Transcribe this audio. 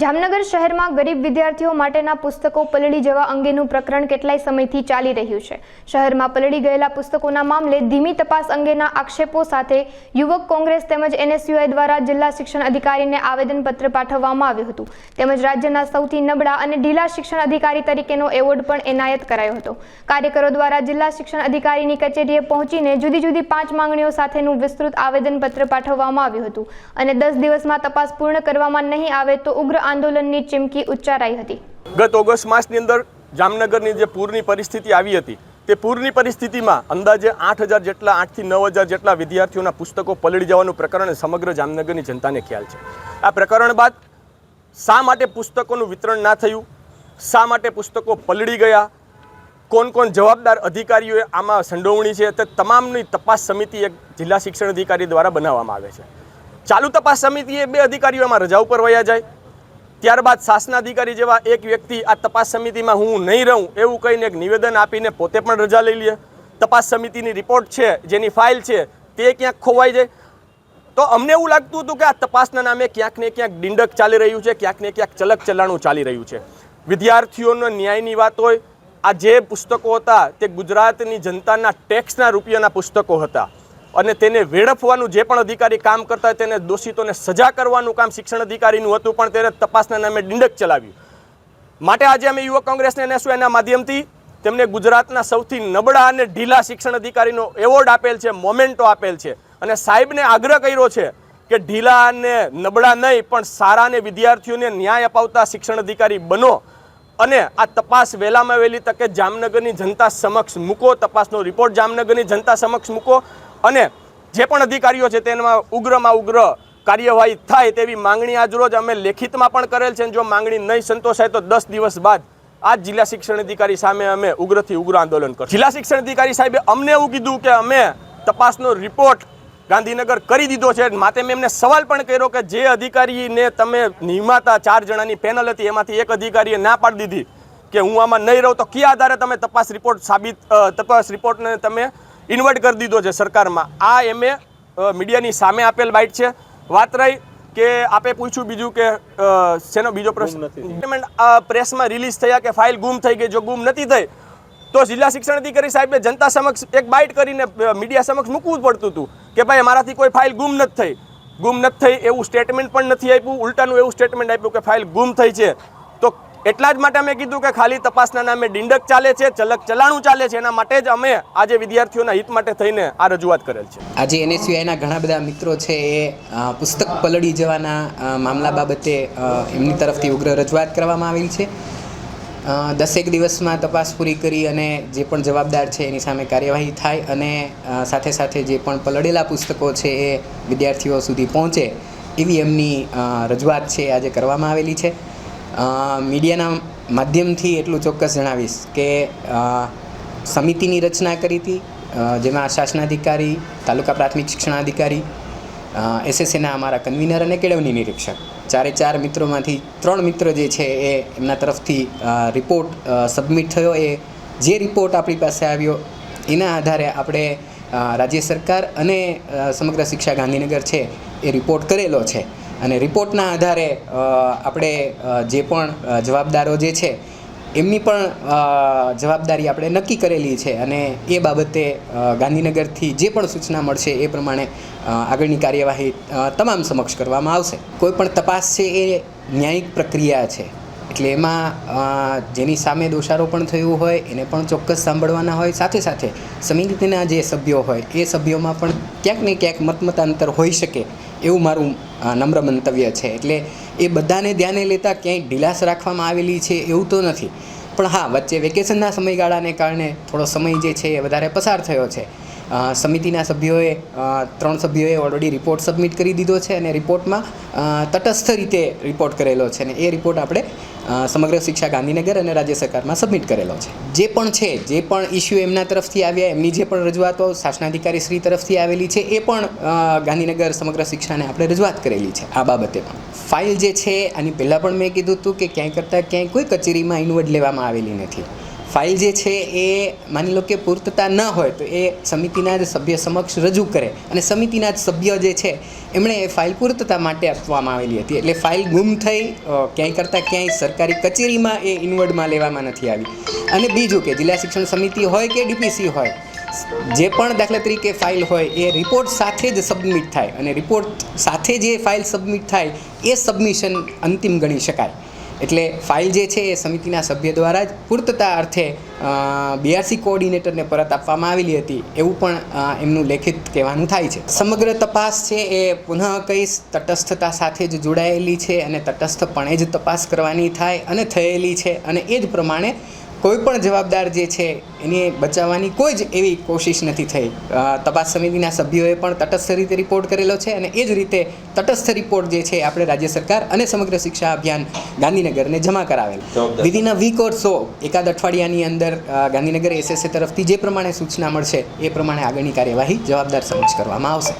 જામનગર શહેરમાં ગરીબ વિદ્યાર્થીઓ માટેના પુસ્તકો પલળી જવા અંગેનું પ્રકરણ કેટલાય સમયથી ચાલી રહ્યું છે. શહેરમાં પલળી ગયેલા પુસ્તકોના મામલે ધીમી તપાસ અંગેના આક્ષેપો સાથે યુવક કોંગ્રેસ તેમજ એનએસયુઆઈ દ્વારા જિલ્લા શિક્ષણ અધિકારીને આવેદનપત્ર પાઠવવામાં આવ્યું હતું. તેમજ રાજ્યના સૌથી નબળા અને ઢીલા શિક્ષણ અધિકારી તરીકેનો એવોર્ડ પણ એનાયત કરાયો હતો. કાર્યકરો દ્વારા જિલ્લા શિક્ષણ અધિકારીની કચેરીએ પહોંચીને જુદી જુદી પાંચ માંગણીઓ સાથેનું વિસ્તૃત આવેદનપત્ર પાઠવવામાં આવ્યું હતું. અને દસ દિવસમાં તપાસ પૂર્ણ કરવામાં નહીં આવે તો ઉગ્ર આંદોલનની ચીમકી ઉચ્ચારાઈ હતી. ગત ઓગસ્ટ માસની અંદર જામનગરની જે પૂરની પરિસ્થિતિ આવી હતી, તે પૂરની પરિસ્થિતિમાં અંદાજે આઠ હજાર જેટલા, આઠથી નવ હજાર જેટલા વિદ્યાર્થીઓના પુસ્તકો પલળી જવાનું પ્રકરણ સમગ્ર જામનગરની જનતાને ખ્યાલ છે. આ પ્રકરણ બાદ શા માટે પુસ્તકોનું વિતરણ ના થયું? શા માટે પુસ્તકો પલળી ગયા? કોણ કોણ જવાબદાર અધિકારીઓએ આમાં સંડોવણી છે? તે તમામની તપાસ સમિતિ એક જિલ્લા શિક્ષણ અધિકારી દ્વારા બનાવવામાં આવે છે. ચાલુ તપાસ સમિતિએ બે અધિકારીઓ એમાં રજા ઉપર વયા જાય. ત્યારબાદ શાસનાધિકારી જેવા એક વ્યક્તિ આ તપાસ સમિતિમાં હું નહીં રહું એવું કહીને એક નિવેદન આપીને પોતે પણ રજા લઈ લે. તપાસ સમિતિની રિપોર્ટ છે, જેની ફાઇલ છે, તે ક્યાંક ખોવાઈ જાય. તો અમને એવું લાગતું હતું કે આ તપાસના નામે ક્યાંક ને ક્યાંક ડિંડક ચાલી રહ્યું છે, ક્યાંક ને ક્યાંક ચલક ચલાણું ચાલી રહ્યું છે. વિદ્યાર્થીઓનો ન્યાયની વાત હોય, આ જે પુસ્તકો હતા, તે ગુજરાતની જનતાના ટેક્સના રૂપિયાના પુસ્તકો હતા. અને તેને વેડફવાનું જે પણ અધિકારી કામ કરતા તેને દોષિતોને સજા કરવાનું કામ શિક્ષણ અધિકારીનું હતું, પણ તેને તપાસના નામે ડિંડક ચલાવ્યું. માટે આજે અમે યુવક કોંગ્રેસને એનએસયુ એના માધ્યમથી તેમને ગુજરાતના સૌથી નબળા અને ઢીલા શિક્ષણ અધિકારીનો એવોર્ડ આપેલ છે, મોમેન્ટો આપેલ છે. અને સાહેબને આગ્રહ કર્યો છે કે ઢીલા અને નબળા નહીં, પણ સારા અને વિદ્યાર્થીઓને ન્યાય અપાવતા શિક્ષણ અધિકારી બનો અને આ તપાસ વહેલામાં વહેલી તકે જામનગરની જનતા સમક્ષ મૂકો, તપાસનો રિપોર્ટ જામનગરની જનતા સમક્ષ મૂકો અને જે પણ અધિકારીઓ છે તેમાં ઉગ્રમાં ઉગ્ર કાર્યવાહી થાય તેવી માંગણી આજરોજ અમે લેખિતમાં પણ કરેલ છે જો માંગણી નહીં સંતોષાય તો દસ દિવસ બાદ આ જિલ્લા શિક્ષણ અધિકારી સામે અમે ઉગ્રથી ઉગ્ર આંદોલન કરશું. જિલ્લા શિક્ષણ અધિકારી સાહેબે અમને એવું કીધું કે અમે તપાસનો રિપોર્ટ ગાંધીનગર કરી દીધો છે. માટે મેં એમને સવાલ પણ કર્યો કે જે અધિકારીને તમે નિમાતા ચાર જણાની પેનલ હતી, એમાંથી એક અધિકારીએ ના પાડી દીધી કે હું આમાં નહીં રહું, તો કયા આધારે તમે તપાસ રિપોર્ટ સાબિત તપાસ રિપોર્ટને તમે ઇન્વર્ટ કરી દીધો છે સરકારમાં. આ એમએ મીડિયાની સામે આપેલ બાઇટ છે. વાત રહી કે આપે પૂછ્યું બીજું કે શેનો બીજો પ્રશ્ન? પ્રેસમાં રિલીઝ થયા કે ફાઇલ ગુમ થઈ ગઈ. જો ગુમ નથી થઈ તો જિલ્લા શિક્ષણ અધિકારી સાહેબે જનતા સમક્ષ એક બાઇટ કરીને મીડિયા સમક્ષ મૂકવું પડતું હતું કે ભાઈ મારાથી કોઈ ફાઇલ ગુમ નથી થઈ. ગુમ નથી થઈ એવું સ્ટેટમેન્ટ પણ નથી આપ્યું. ઉલટાનું એવું સ્ટેટમેન્ટ આપ્યું કે ફાઇલ ગુમ થઈ છે. એટલા જ માટે અમે કીધું કે ખાલી તપાસના નામે ડિંડક ચાલે છે, ચલક ચલાણું ચાલે છે, એના માટે જ અમે આજે વિદ્યાર્થીઓના હિત માટે થઈને આ રજૂઆત કરેલ છે. આજે એનએસયુઆઈના ઘણા બધા મિત્રો છે એ પુસ્તક પલળી જવાના મામલા બાબતે એમની તરફથી ઉગ્ર રજૂઆત કરવામાં આવેલી છે. દસેક દિવસમાં તપાસ પૂરી કરી અને જે પણ જવાબદાર છે એની સામે કાર્યવાહી થાય અને સાથે સાથે જે પણ પલળેલા પુસ્તકો છે એ વિદ્યાર્થીઓ સુધી પહોંચે એવી એમની રજૂઆત છે આજે કરવામાં આવેલી છે. મીડિયાના માધ્યમથી એટલું ચોક્કસ જણાવીશ કે સમિતિની રચના કરી હતી જેમાં શાસનાધિકારી, તાલુકા પ્રાથમિક શિક્ષણાધિકારી એસએસએના અમારા કન્વીનર અને કેળવણી નિરીક્ષક. ચારે ચાર મિત્રોમાંથી ત્રણ મિત્રો જે છે એ એમના તરફથી રિપોર્ટ સબમિટ થયો. એ જે રિપોર્ટ આપણી પાસે આવ્યો, એના આધારે આપણે રાજ્ય સરકાર અને સમગ્ર શિક્ષા ગાંધીનગર છે એ રિપોર્ટ કરેલો છે. અને રિપોર્ટના આધારે આપણે જે પણ જવાબદારો જે છે, એમની પણ જવાબદારી આપણે નક્કી કરેલી છે. અને એ બાબતે ગાંધીનગરથી જે પણ સૂચના મળશે એ પ્રમાણે આગળની કાર્યવાહી તમામ સમક્ષ કરવામાં આવશે. કોઈ પણ તપાસ છે એ ન્યાયિક પ્રક્રિયા છે. એટલે એમાં જેની સામે દોષારોપણ થયું હોય, એને પણ ચોક્કસ સાંભળવાના હોય. સાથે સાથે સમિતિના જે સભ્યો હોય, એ સભ્યોમાં પણ ક્યાંક ને ક્યાંક મતમતાંતર હોઈ શકે એવું મારું નમ્ર મંતવ્ય છે. એટલે એ બધાને ધ્યાને લેતા ક્યાંય ઢીલાસ રાખવામાં આવેલી છે એવું તો નથી. પણ હા, વચ્ચે વેકેશનના સમયગાળાને કારણે થોડો સમય જે છે એ વધારે પસાર થયો છે. સમિતિના સભ્યોએ ત્રણ સભ્યોએ ઓલરેડી રિપોર્ટ સબમિટ કરી દીધો છે અને રિપોર્ટમાં તટસ્થ રીતે રિપોર્ટ કરેલો છે અને એ રિપોર્ટ આપણે સમગ્ર શિક્ષા ગાંધીનગર અને રાજ્ય સરકારમાં સબમિટ કરેલો છે. જે પણ છે, જે પણ ઇસ્યુ એમના તરફથી આવ્યા, એમની જે પણ રજૂઆતો શાસનાધિકારી શ્રી તરફથી આવેલી છે, એ પણ ગાંધીનગર સમગ્ર શિક્ષાને આપણે રજૂઆત કરેલી છે આ બાબતે પણ. ફાઇલ જે છે, આની પહેલાં પણ મેં કીધું હતું કે ક્યાંય કરતાં ક્યાંય કોઈ કચેરીમાં ઇન્વર્ટ લેવામાં આવેલી નથી. ફાઇલ જે છે એ માની લો કે પૂર્તતા ન હોય તો એ સમિતિના જ સભ્ય સમક્ષ રજૂ કરે. અને સમિતિના જ સભ્ય જે છે, એમણે એ ફાઇલ પૂર્તતા માટે આપવામાં આવેલી હતી. એટલે ફાઇલ ગુમ થઈ ક્યાંય કરતાં ક્યાંય સરકારી કચેરીમાં એ ઇન્વર્ડમાં લેવામાં નથી આવી. અને બીજું કે જિલ્લા શિક્ષણ સમિતિ હોય કે ડીપીસી હોય, જે પણ દાખલા તરીકે ફાઇલ હોય એ રિપોર્ટ સાથે જ સબમિટ થાય. અને રિપોર્ટ સાથે જે ફાઇલ સબમિટ થાય, એ સબમિશન અંતિમ ગણી શકાય. એટલે ફાઇલ જે છે એ સમિતિના સભ્ય દ્વારા જ પૂર્તતા અર્થે બીઆરસી કોઓર્ડિનેટરને પરત આપવામાં આવેલી હતી, એવું પણ એમનું લેખિત કહેવાનું થાય છે. સમગ્ર તપાસ છે એ પુનઃ કહીશ તટસ્થતા સાથે જ જોડાયેલી છે અને તટસ્થપણે જ તપાસ કરવાની થાય અને થયેલી છે અને એ જ પ્રમાણે કોઈ પણ જવાબદાર જે છે એને બચાવવાની કોઈ જ એવી કોશિશ નથી થઈ. તપાસ સમિતિના સભ્યોએ પણ તટસ્થ રીતે રિપોર્ટ કરેલો છે અને એ જ રીતે તટસ્થ રિપોર્ટ જે છે આપણે રાજ્ય સરકાર અને સમગ્ર શિક્ષા અભિયાન ગાંધીનગરને જમા કરાવેલ. વિધિન અ વીક ઓર સો એકાદ અઠવાડિયાની અંદર ગાંધીનગર એસએસએ તરફથી જે પ્રમાણે સૂચના મળશે એ પ્રમાણે આગળની કાર્યવાહી જવાબદાર સમક્ષ કરવામાં આવશે.